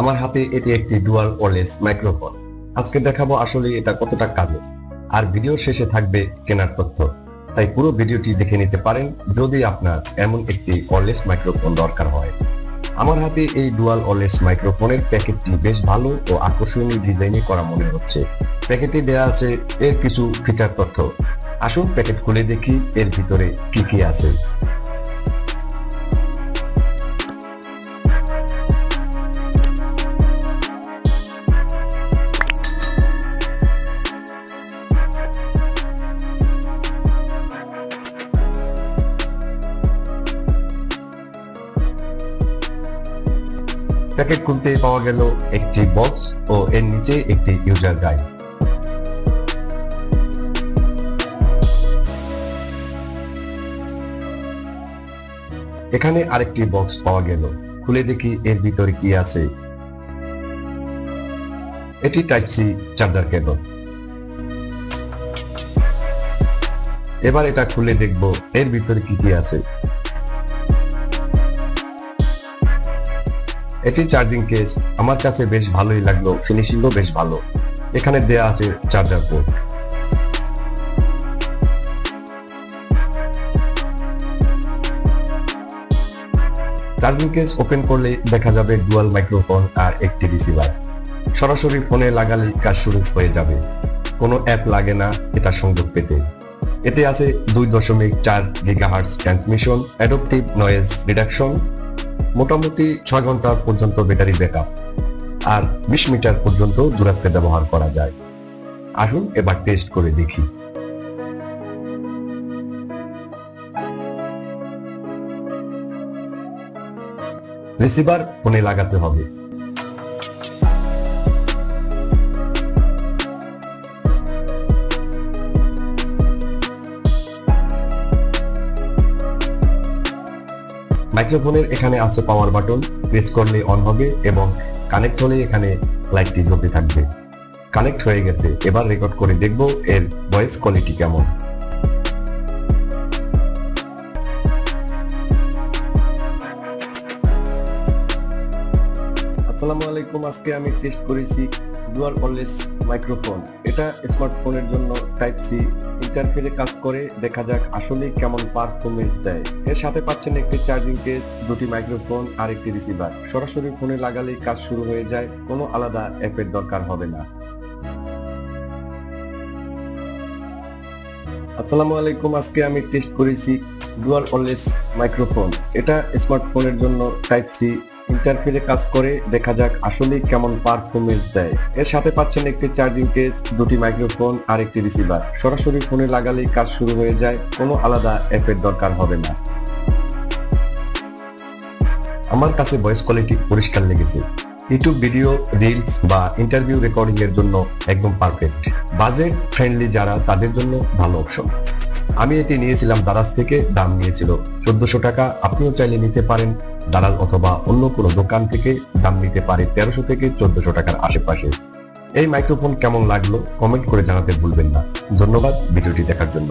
আমার হাতে এটি একটি ডুয়াল ওয়ারলেস মাইক্রোফোন। আজকে দেখাবো আসলে এটা কতটা কাজে। আর ভিডিও শেষে থাকবে কেনার তথ্য। তাই পুরো ভিডিওটি দেখে নিতে পারেন যদি আপনার এমন একটি ওয়ারলেস মাইক্রোফোন দরকার হয়। আমার হাতে এই ডুয়াল ওয়ারলেস মাইক্রোফোনের প্যাকেটটি বেশ ভালো ও আকর্ষণীয় ডিজাইনে করা মনে হচ্ছে। প্যাকেটে দেওয়া আছে এর কিছু ফিচার তথ্য। আসুন প্যাকেট খুলে দেখি এর ভিতরে কি কি আছে। প্যাকেট খুলতে পাওয়া গেল একটি বক্স ও এর নিচে একটি ইউজার গাইড এখানে আরেকটি বক্স পাওয়া গেল। খুলে দেখি এর ভিতরে কি আছে। এটি টাইপ সি চার্জার কেবল। এবার এটা খুলে দেখব এর ভিতরে কি কি আছে। এটি চার্জিং কেস আমার কাছে বেশ ভালোই লাগল ফিনিশিংও বেশ ভালো। এখানে দেয়া আছে charger port charging case open করলে দেখা যাবে ডুয়াল মাইক্রোফোন আর একটি রিসিভার সরাসরি ফোনে লাগালে কাজ শুরু হয়ে যাবে। কোনো অ্যাপ লাগে না এটা সংযোগ পেতে। এতে আছে দুই দশমিক চার gigahertz transmission adaptive noise reduction মোটামুটি ছয় ঘণ্টা পর্যন্ত ব্যাটারি ব্যাকআপ আর বিশ মিটার পর্যন্ত দূরত্বে ব্যবহার করা যায়। আসুন এবার টেস্ট করে দেখি। রিসিভার ফোনে লাগাতে হবে। মাইক্রোফোনের এখানে আছে পাওয়ার বাটন প্রেস করলে অন হবে এবং কানেক্ট হলে এখানে লাইটটি জ্বলতে থাকবে। কানেক্ট হয়ে গেছে, এবার রেকর্ড করে দেখব এর ভয়েস কোয়ালিটি কেমন। আসসালামু আলাইকুম, আজকে আমি টেস্ট করেছি ডুয়াল ওয়ারলেস মাইক্রোফোন এটা স্মার্টফোনের জন্য টাইপ সি ইন্টারফেরে কাজ করে। দেখা যাক আসলে কেমন পারফরমেন্স দেয়। এর সাথে পাচ্ছেন একটি চার্জিং কেস দুটি মাইক্রোফোন আর একটি রিসিভার সরাসরি ফোনে লাগালেই কাজ শুরু হয়ে যায়। কোনো আলাদা অ্যাপের দরকার হবে না। আসসালামু আলাইকুম। আজকে আমি টেস্ট করেছি ডুয়াল ওয়ারলেস মাইক্রোফোন এটা স্মার্টফোনের জন্য টাইপ সি ইন্টারফেরে কাজ করে, দেখা যাক আসলে কেমন পারফরমেন্স দেয়। এর সাথে পাচ্ছেন একটি চার্জিং কেস দুটি মাইক্রোফোন আর একটি রিসিভার সরাসরি ফোনে লাগালেই কাজ শুরু হয়ে যায়, কোনো আলাদা অ্যাপের দরকার হবে না। আমার কাছে ভয়েস কোয়ালিটি পরিষ্কার লেগেছে। ইউটিউব ভিডিও রিলস বা ইন্টারভিউ রেকর্ডিং এর জন্য একদম পারফেক্ট বাজেট ফ্রেন্ডলি যারা, তাদের জন্য ভালো অপশন আমি এটি নিয়েছিলাম দারাজ থেকে, দাম নিয়েছিল চোদ্দশো টাকা। আপনিও চাইলে নিতে পারেন দারাজ অথবা অন্য কোনো দোকান থেকে, দাম নিতে পারে তেরোশো থেকে চোদ্দশো টাকার আশেপাশে। এই মাইক্রোফোন কেমন লাগল কমেন্ট করে জানাতে ভুলবেন না। ধন্যবাদ ভিডিওটি দেখার জন্য।